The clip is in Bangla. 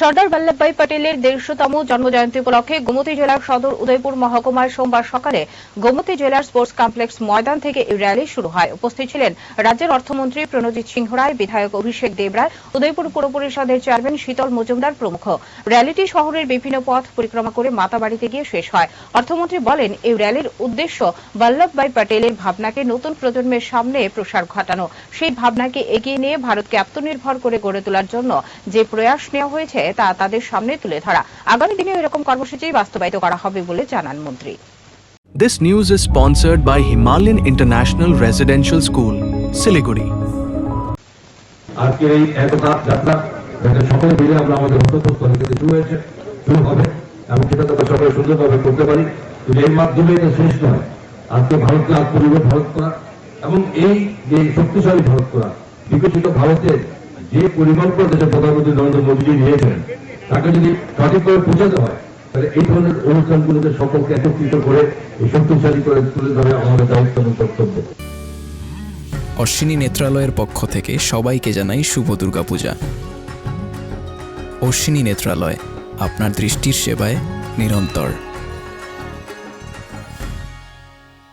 সর্দার বল্লভভাই পটেলের দেড়শোতম জন্মজয়ন্তী উপলক্ষে গোমতী জেলার সদর উদয়পুর মহকুমায় সোমবার সকালে গোমতী জেলার স্পোর্টস কমপ্লেক্স ময়দান থেকে এই র্যালি শুরু হয়। উপস্থিত ছিলেন রাজ্যের অর্থমন্ত্রী প্রণজিৎ সিংহ রায়, বিধায়ক অভিষেক দেবরায় উদয়পুর পুর পরিষদের চেয়ারম্যান শীতল মজুমদার প্রমুখ। র্যালিটি শহরের বিভিন্ন পথ পরিক্রমা করে মাতাবাড়িতে গিয়ে শেষ হয়। অর্থমন্ত্রী বলেন, এই র্যালির উদ্দেশ্য বল্লভভাই পটেলের ভাবনাকে নতুন প্রজন্মের সামনে প্রসার ঘটানো। সেই ভাবনাকে এগিয়ে নিয়ে ভারতকে আত্মনির্ভর করে গড়ে তোলার জন্য যে প্রয়াস নেওয়া হয়েছে তা তাদের সামনে তুলে ধরা আগামী দিনে এরকম কর্মসূচি বাস্তবায়িত করা হবে বলে জানান মন্ত্রী This news is sponsored by Himalayan International Residential School, Siliguri. আজকের এই একতা যাত্রা যাতে সকলে মিলে আমরা আমাদের অন্তর্ভুক্ত থেকে শুরু হয়েছে শুরু হবে এবং সেটা আমরা সকলে সুন্দরভাবে করতে পারি কিন্তু এর মাধ্যমে এটা শেষ নয় আজকে ভারতকে আত্মনির্ভর ভারত করা এবং এই যে শক্তিশালী ভারত করা বিকশিত ভারতের যে পরিকল্পনা দেশের প্রধানমন্ত্রী নরেন্দ্র মোদীজি নিয়েছেন, তাকে যদি সঠিকভাবে পৌঁছাতে হয়, তাহলে এই ধরনের অনুষ্ঠানগুলোকে সকলকে একত্রিত করে এই শক্তিশালী করে তুলে ধরে আমাদের দায়িত্ব এবং কর্তব্য। অশ্বিনী নেত্রালয়ের পক্ষ থেকে সবাইকে জানাই শুভ দুর্গাপূজা। অশ্বিনী নেত্রালয়, আপনার দৃষ্টির সেবায় নিরন্তর।